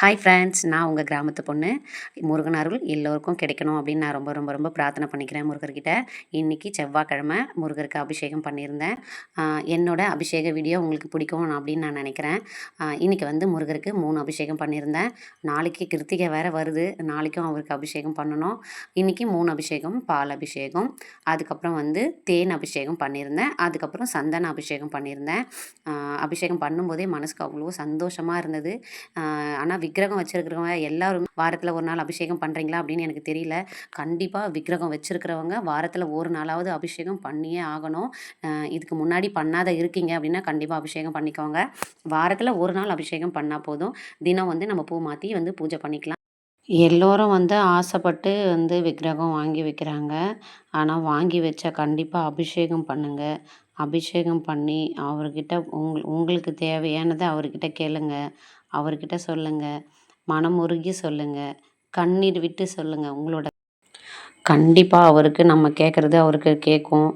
Hi friends நான் உங்கள் கிராமத்து பொண்ணு. முருகன் அருள் எல்லோருக்கும் கிடைக்கணும் அப்படின்னு நான் ரொம்ப ரொம்ப ரொம்ப பிரார்த்தனை பண்ணிக்கிறேன் முருகர்கிட்ட. இன்றைக்கி செவ்வாய்க்கிழமை முருகருக்கு அபிஷேகம் பண்ணியிருந்தேன். என்னோடய என்னோட அபிஷேக வீடியோ உங்களுக்கு பிடிக்கும் அப்படின்னு நான் நினைக்கிறேன். இன்றைக்கி வந்து முருகருக்கு மூணு அபிஷேகம் பண்ணியிருந்தேன். நாளைக்கு கிருத்திகை வேறு வருது. நாளைக்கும் அவருக்கு அபிஷேகம் பண்ணணும். இன்றைக்கி மூணு அபிஷேகம் பால் அபிஷேகம் அதுக்கப்புறம் வந்து தேன் அபிஷேகம் பண்ணியிருந்தேன். அதுக்கப்புறம் சந்தன அபிஷேகம் பண்ணியிருந்தேன். அபிஷேகம் பண்ணும்போதே மனசுக்கு அவ்வளோ சந்தோஷமாக இருந்தது. ஆனால் விக்கிரகம் வச்சுருக்கிறவங்க எல்லாரும் வாரத்தில் ஒரு நாள் அபிஷேகம் பண்ணுறீங்களா அப்படின்னு எனக்கு தெரியல. கண்டிப்பாக விக்கிரகம் வச்சுருக்கிறவங்க வாரத்தில் ஒரு நாளாவது அபிஷேகம் பண்ணியே ஆகணும். இதுக்கு முன்னாடி பண்ணாத இருக்கீங்க அப்படின்னா கண்டிப்பாக அபிஷேகம் பண்ணிக்கோங்க. வாரத்தில் ஒரு நாள் அபிஷேகம் பண்ணால் போதும். தினம் வந்து நம்ம பூ மாற்றி வந்து பூஜை பண்ணிக்கலாம். எல்லோரும் வந்து ஆசைப்பட்டு வந்து விக்கிரகம் வாங்கி வைக்கிறாங்க. ஆனால் வாங்கி வச்சா கண்டிப்பாக அபிஷேகம் பண்ணுங்கள் அபிஷேகம் பண்ணி அவர்கிட்ட உங் உங்களுக்கு தேவையானதை அவர்கிட்ட கேளுங்கள் அவர்கிட்ட சொல்லுங்கள் மனமுருகி சொல்லுங்கள் கண்ணீர் விட்டு சொல்லுங்கள் உங்களோட கண்டிப்பாக அவருக்கு நம்ம கேட்குறது அவருக்கு கேட்கும்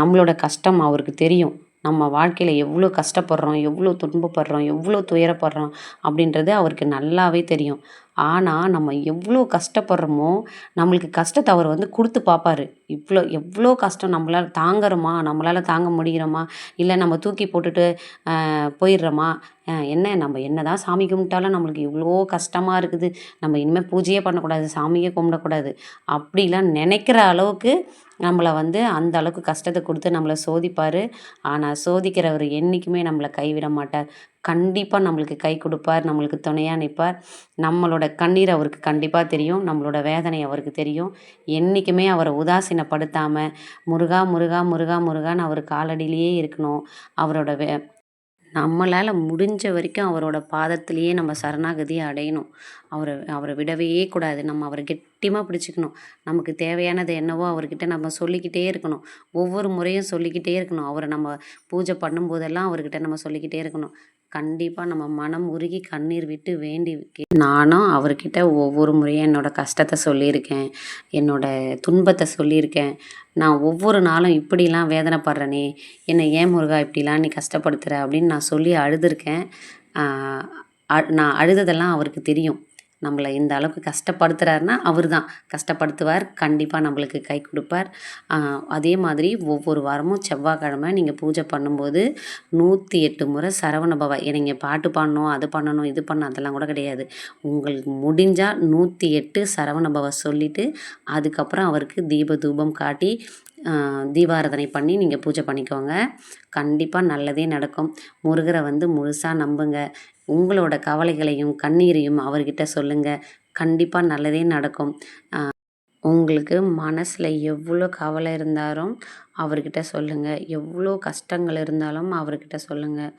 நம்மளோட கஷ்டம் அவருக்கு தெரியும். நம்ம வாழ்க்கையில் எவ்வளோ கஷ்டப்படுறோம் எவ்வளோ துன்பப்படுறோம் எவ்வளோ துயரப்படுறோம் அப்படின்றது அவருக்கு நல்லாவே தெரியும். ஆனால் நம்ம எவ்வளோ கஷ்டப்படுறோமோ நம்மளுக்கு கஷ்டத்தை அவர் வந்து கொடுத்து பார்ப்பாரு. இவ்வளோ எவ்வளோ கஷ்டம் நம்மளால் தாங்குறோமா? நம்மளால் தாங்க முடிகிறோமா இல்லை நம்ம தூக்கி போட்டுட்டு போயிடுறோமா? என்ன? நம்ம என்ன தான் சாமி கும்பிட்டாலும் நம்மளுக்கு இவ்வளோ கஷ்டமாக இருக்குது. நம்ம இனிமேல் பூஜையே பண்ணக்கூடாது சாமியே கும்பிடக்கூடாது. அப்படிலாம் நினைக்கிற அளவுக்கு நம்மளை வந்து அந்த அளவுக்கு கஷ்டத்தை கொடுத்து நம்மளை சோதிப்பார். ஆனால் சோதிக்கிறவர் என்றைக்குமே நம்மளை கைவிட மாட்டார். கண்டிப்பாக நம்மளுக்கு கை கொடுப்பார் நம்மளுக்கு துணையாக நிற்பார். நம்மளோட கண்ணீர் அவருக்கு கண்டிப்பாக தெரியும் நம்மளோட வேதனை அவருக்கு தெரியும். என்றைக்குமே அவரை உதாசீனப்படுத்தாமல் முருகா முருகா முருகா முருகான்னு அவர் காலடியிலேயே இருக்கணும். அவரோட வே நம்மளால் முடிஞ்ச வரைக்கும் அவரோட பாதத்திலேயே நம்ம சரணாகதி அடையணும். அவரை அவரை விடவே கூடாது. நம்ம அவரை கெட்டியமாக பிடிச்சிக்கணும். நமக்கு தேவையானது என்னவோ அவர்கிட்ட நம்ம சொல்லிக்கிட்டே இருக்கணும். ஒவ்வொரு முறையும் சொல்லிக்கிட்டே இருக்கணும். அவரை நம்ம பூஜை பண்ணும்போதெல்லாம் அவர்கிட்ட நம்ம சொல்லிக்கிட்டே இருக்கணும். கண்டிப்பாக நம்ம மனம் உருகி கண்ணீர் விட்டு வேண்டி நானும் அவர்கிட்ட ஒவ்வொரு முறையும் என்னோடய கஷ்டத்தை சொல்லியிருக்கேன் என்னோடய துன்பத்தை சொல்லியிருக்கேன். நான் ஒவ்வொரு நாளும் இப்படிலாம் வேதனைப்படுறேனே என்னை ஏன் முருகா இப்படிலாம் நீ கஷ்டப்படுத்துகிற அப்படின்னு நான் சொல்லி அழுதுருக்கேன். அ- நான் அழுததெல்லாம் அவருக்கு தெரியும். நம்மளை இந்த அளவுக்கு கஷ்டப்படுத்துகிறாருன்னா அவர் தான் கஷ்டப்படுத்துவார் கண்டிப்பாக நம்மளுக்கு கை கொடுப்பார். அதே மாதிரி ஒவ்வொரு வாரமும் செவ்வாய்க்கிழமை நீங்கள் பூஜை பண்ணும்போது நூற்றி எட்டு முறை சரவண பவா நீங்கள் பாட்டு பாடணும் அது பண்ணணும் இது பண்ணணும் அதெல்லாம் கூட கிடையாது. உங்களுக்கு முடிஞ்சால் நூற்றி எட்டு சரவண பவா சொல்லிவிட்டு அதுக்கப்புறம் அவருக்கு தீப தூபம் காட்டி தீபாராதனை பண்ணி நீங்கள் பூஜை பண்ணிக்கோங்க. கண்டிப்பாக நல்லதே நடக்கும். முருகரை வந்து முழுசாக நம்புங்க. உங்களோட கவலைகளையும் கண்ணீரையும் அவர்கிட்ட சொல்லுங்கள் கண்டிப்பாக நல்லதே நடக்கும். உங்களுக்கு மனசில் எவ்வளோ கவலை இருந்தாலும் அவர்கிட்ட சொல்லுங்கள் எவ்வளோ கஷ்டங்கள் இருந்தாலும் அவர்கிட்ட சொல்லுங்கள்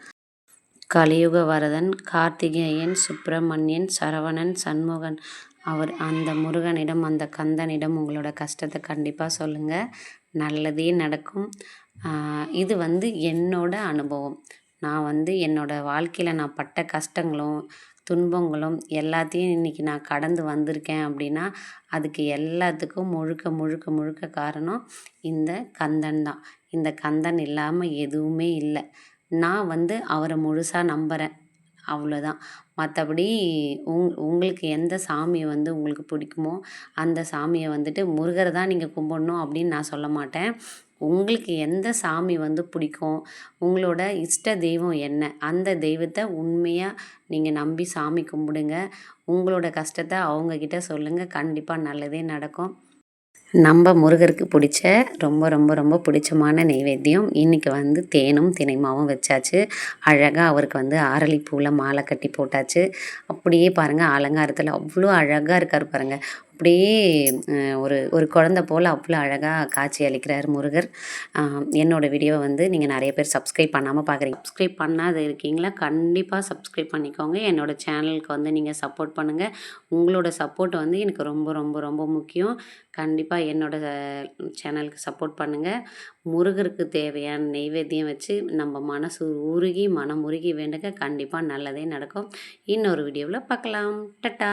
கலியுக வரதன் கார்த்திகேயன் சுப்பிரமணியன் சரவணன் சண்முகன் அவர் அந்த முருகனிடம் அந்த கந்தனிடம் உங்களோட கஷ்டத்தை கண்டிப்பாக சொல்லுங்கள் நல்லதே நடக்கும். ஆஹ் இது வந்து என்னோட அனுபவம். நான் வந்து என்னோடய வாழ்க்கையில் நான் பட்ட கஷ்டங்களும் துன்பங்களும் எல்லாத்தையும் இன்றைக்கி நான் கடந்து வந்திருக்கேன் அப்படின்னா அதுக்கு எல்லாத்துக்கும் முழுக்க முழுக்க முழுக்க காரணம் இந்த கந்தன் தான். இந்த கந்தன் இல்லாமல் எதுவுமே இல்லை. நான் வந்து அவரை முழுசாக நம்புகிறேன் அவ்வளோதான் மற்றபடி உங் உங்களுக்கு எந்த சாமியை வந்து உங்களுக்கு பிடிக்குமோ அந்த சாமியை வந்துட்டு முருகரை தான் நீங்கள் கும்பிடணும் அப்படின்னு நான் சொல்ல மாட்டேன். உங்களுக்கு எந்த சாமி வந்து பிடிக்கும்? உங்களோட இஷ்ட தெய்வம் என்ன? அந்த தெய்வத்தை உண்மையாக நீங்கள் நம்பி சாமி கும்பிடுங்க. உங்களோட கஷ்டத்தை அவங்கக்கிட்ட சொல்லுங்கள் கண்டிப்பாக நல்லதே நடக்கும். நம்ம முருகருக்கு பிடிச்ச ரொம்ப ரொம்ப ரொம்ப பிடிச்சமான நெய்வேத்தியம். இன்றைக்கி வந்து தேனும் தினைமாவும் வச்சாச்சு. அழகாக அவருக்கு வந்து ஆரளிப்பூவில் மாலை கட்டி போட்டாச்சு. அப்படியே பாருங்கள் அலங்காரத்தில் அவ்வளோ அழகாக இருக்கார் பாருங்கள் அப்படியே ஒரு ஒரு குழந்த போல் அவ்வளோ அழகாக காட்சி அளிக்கிறார் முருகர். என்னோடய வீடியோவை வந்து நீங்கள் நிறைய பேர் சப்ஸ்கிரைப் பண்ணாமல் பார்க்குறீங்க சப்ஸ்கிரைப் பண்ணாத இருக்கீங்களா? கண்டிப்பாக சப்ஸ்கிரைப் பண்ணிக்கோங்க. என்னோட சேனலுக்கு வந்து நீங்கள் சப்போர்ட் பண்ணுங்கள் உங்களோட சப்போர்ட் வந்து எனக்கு ரொம்ப ரொம்ப ரொம்ப முக்கியம். கண்டிப்பாக என்னோட சேனலுக்கு சப்போர்ட் பண்ணுங்கள் முருகருக்கு தேவையான நெய்வேத்தியம் வச்சு நம்ம மனசு உருகி மனம் உருகி வேண்டுங்க. கண்டிப்பாக நல்லதே நடக்கும். இன்னொரு வீடியோவில் பார்க்கலாம். டட்டா!